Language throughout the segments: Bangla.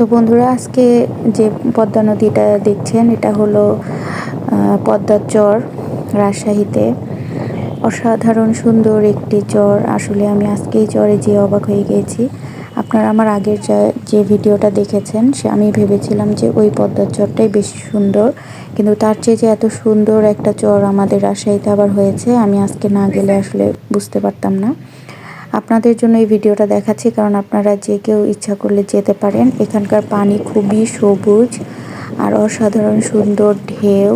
তো বন্ধুরা, আজকে যে পদ্মা নদীটা দেখছেন, এটা হলো পদ্মার চর রাজশাহীতে। অসাধারণ সুন্দর একটি চর। আসলে আমি আজকে এই চরে যে অবাক হয়ে গিয়েছি আপনারা আমার আগের যা- যে ভিডিওটা দেখেছেন, সে আমি ভেবেছিলাম যে ওই পদ্মার চরটাই বেশি সুন্দর। কিন্তু তার চেয়ে যে এত সুন্দর একটা চর আমাদের রাজশাহীতে আবার হয়েছে, আমি আজকে না গেলে আসলে বুঝতে পারতাম না। আপনাদের জন্য এই ভিডিওটা দেখাচ্ছি, কারণ আপনারা যে কেউ ইচ্ছা করলে যেতে পারেন। এখানকার পানি খুবই সবুজ আর অসাধারণ সুন্দর ঢেউ,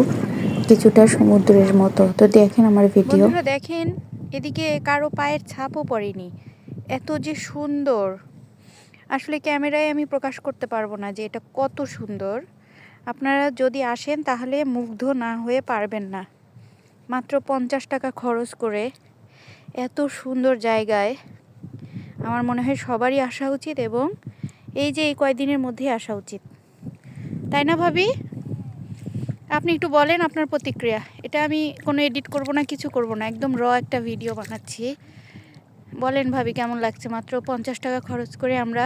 কিছুটা সমুদ্রের মতো। তো দেখেন আমার ভিডিও। দেখেন, এদিকে কারও পায়ের ছাপও পড়েনি। এত যে সুন্দর। আসলে ক্যামেরায় আমি প্রকাশ করতে পারব না যে এটা কত সুন্দর। আপনারা যদি আসেন, তাহলে মুগ্ধ না হয়ে পারবেন না। মাত্র পঞ্চাশ টাকা খরচ করে এত সুন্দর জায়গায়। আমার মনে হয় সবারই আসা উচিত এবং এই যে এই কয়দিনের মধ্যেই আসা উচিত। তাই না ভাবি? আপনি একটু বলেন আপনার প্রতিক্রিয়া। এটা আমি কোনো এডিট করব না কিছু করব না। একদম র একটা ভিডিও বানাচ্ছি। বলেন ভাবি কেমন লাগছে? মাত্র পঞ্চাশ টাকা খরচ করে আমরা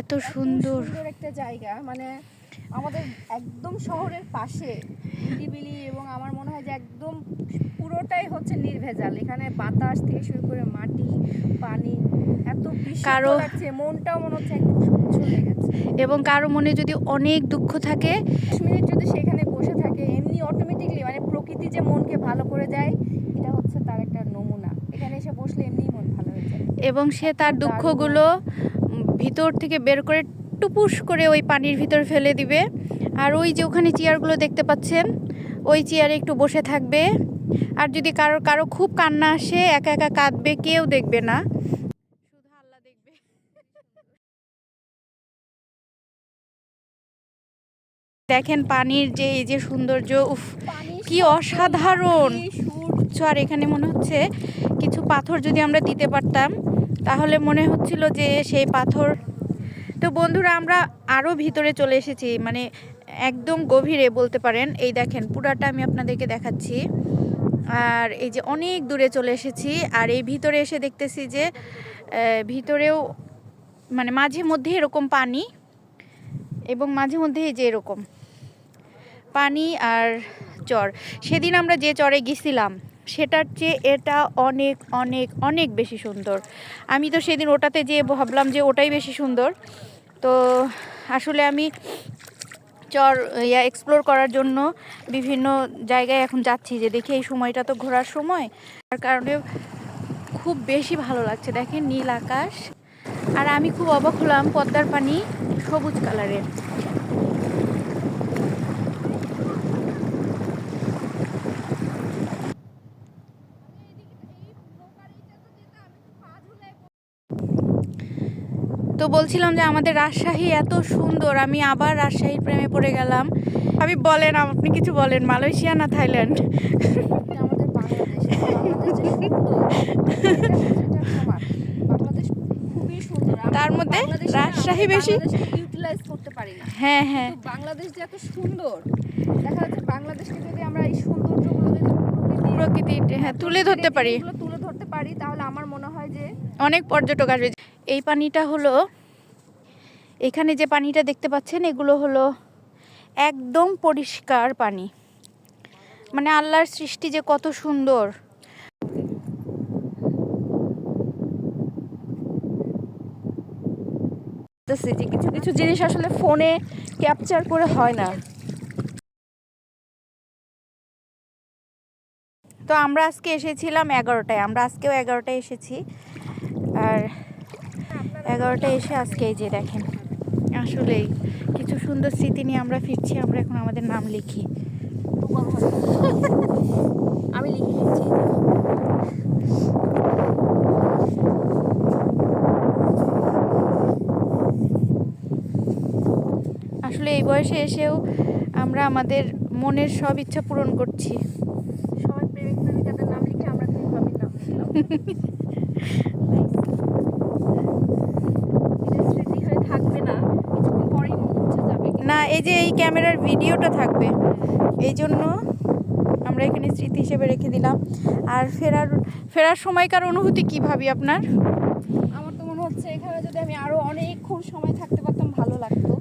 এত সুন্দর একটা জায়গা। মানে আমাদের একদম শহরের পাশে নিরিবিলি এবং আমার মনে হয় যে একদম পুরোটাই হচ্ছে নির্ভেজাল। এখানে বাতাস থেকে শুরু করে মাটি পানি এত কারো- লাগছে মনটাও মনে হচ্ছে একদম হয়ে গেছে। এবং কারও মনে যদি অনেক দুঃখ থাকে দশ মিনিট যদি সেখানে বসে থাকে এমনি অটোমেটিকলি মানে প্রকৃতি যে মনকে ভালো করে যায় এটা হচ্ছে তার একটা নমুনা। এখানে এসে বসলে এমনিই মন ভালো হয়ে যায়। এবং সে তার দুঃখগুলো ভিতর থেকে বের করে টুপুস করে ওই পানির ভিতর ফেলে দিবে। আর ওই যে ওখানে চেয়ারগুলো দেখতে পাচ্ছেন ওই চেয়ারে একটু বসে থাকবে। আর যদি কারও কারও খুব কান্না আসে একা একা কাঁদবে কেউ দেখবে না। শুধু আল্লাহ দেখবে। দেখেন পানির যে এই যে সৌন্দর্য উফ কি অসাধারণ। মাটি, সুর উচ্চ আর এখানে মনে হচ্ছে কিছু পাথর যদি আমরা দিতে পারতাম তাহলে মনে হচ্ছিল যে সেই পাথর। তো বন্ধুরা আমরা আরও ভিতরে চলে এসেছি মানে একদম গভীরে বলতে পারেন। এই দেখেন পুরাটা আমি আপনাদেরকে দেখাচ্ছি। আর এই যে অনেক দূরে চলে এসেছি, আর এই ভিতরে এসে দেখতেছি যে ভিতরেও মানে মাঝে মধ্যে এরকম পানি এবং মাঝে মধ্যে এই যে এরকম পানি আর চর। সেদিন আমরা যে চরে গেছিলাম, সেটার চেয়ে এটা অনেক অনেক অনেক বেশি সুন্দর। আমি তো সেদিন ওটাতে যেয়ে ভাবলাম যে ওটাই বেশি সুন্দর। তো আসলে আমি চর ইয়া এক্সপ্লোর করার জন্য বিভিন্ন জায়গায় এখন যাচ্ছি যে দেখি এই সময়টা তো ঘোরার সময়। তার কারণে খুব বেশি ভালো লাগছে। দেখেন নীল আকাশ। আর আমি খুব অবাক হলাম পদ্মার পানি সবুজ কালারের তো বলছিলাম যে আমাদের রাজশাহী এত সুন্দর আমি আবার রাজশাহীর প্রেমে পড়ে গেলাম। আমি বলেন আপনি কিছু বলেন মালয়েশিয়া না থাইল্যান্ড? তার মধ্যে রাজশাহী বেশি? ইউটিলাইজ করতে পারি না। হ্যাঁ হ্যাঁ। বাংলাদেশ যে এত সুন্দর দেখা যাচ্ছে বাংলাদেশকে যদি আমরা এই সৌন্দর্যগুলো যদি প্রকৃতি হ্যাঁ তুলে ধরতে পারি। তুলে ধরতে পারি তাহলে আমার মনে হয় যে অনেক পর্যটক আসবে। এই পানিটা হলো এখানে যে পানিটা দেখতে পাচ্ছেন, এগুলো হলো একদম পরিষ্কার পানি। মানে আল্লাহর সৃষ্টি যে কত সুন্দর। কিছু কিছু জিনিস আসলে ফোনে ক্যাপচার করে হয় না। তো আমরা আজকে এসেছিলাম এগারোটায়, আমরা আজকেও এগারোটায় এসেছি। আর এগারোটায় এসে আজকে এই যে দেখেন। আসলেই। কিছু সুন্দর স্মৃতি নিয়ে আমরা ফিরছি আমরা এখন আমাদের নাম লিখি। আমি লিখে নিচ্ছি। আসলে এই বয়সে এসেও আমরা আমাদের মনের সব ইচ্ছা পূরণ করছি। সবাই প্রেমিক প্রেমিকাদের নাম লিখে আমরা ভাবির নাম লিখলাম এটা স্মৃতি হয়ে থাকবে না কিছুক্ষণ পরেই মুছে যাবে না এই যে এই ক্যামেরার ভিডিওটা থাকবে। এই জন্য আমরা এখানে স্মৃতি হিসেবে রেখে দিলাম। আর ফেরার ফেরার সময়কার অনুভূতি কি ভাবি আপনার? আমার তো মনে হচ্ছে এখানে যদি আমি আরও অনেকক্ষণ সময় থাকতে পারতাম ভালো লাগতো।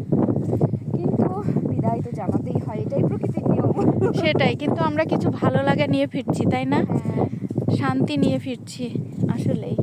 কিন্তু বিদায় তো জানাতেই হয় এটাই প্রকৃতির নিয়ম। সেটাই কিন্তু আমরা কিছু ভালো লাগা নিয়ে ফিরছি তাই না? হ্যাঁ। শান্তি নিয়ে ফিরছি আসলেই।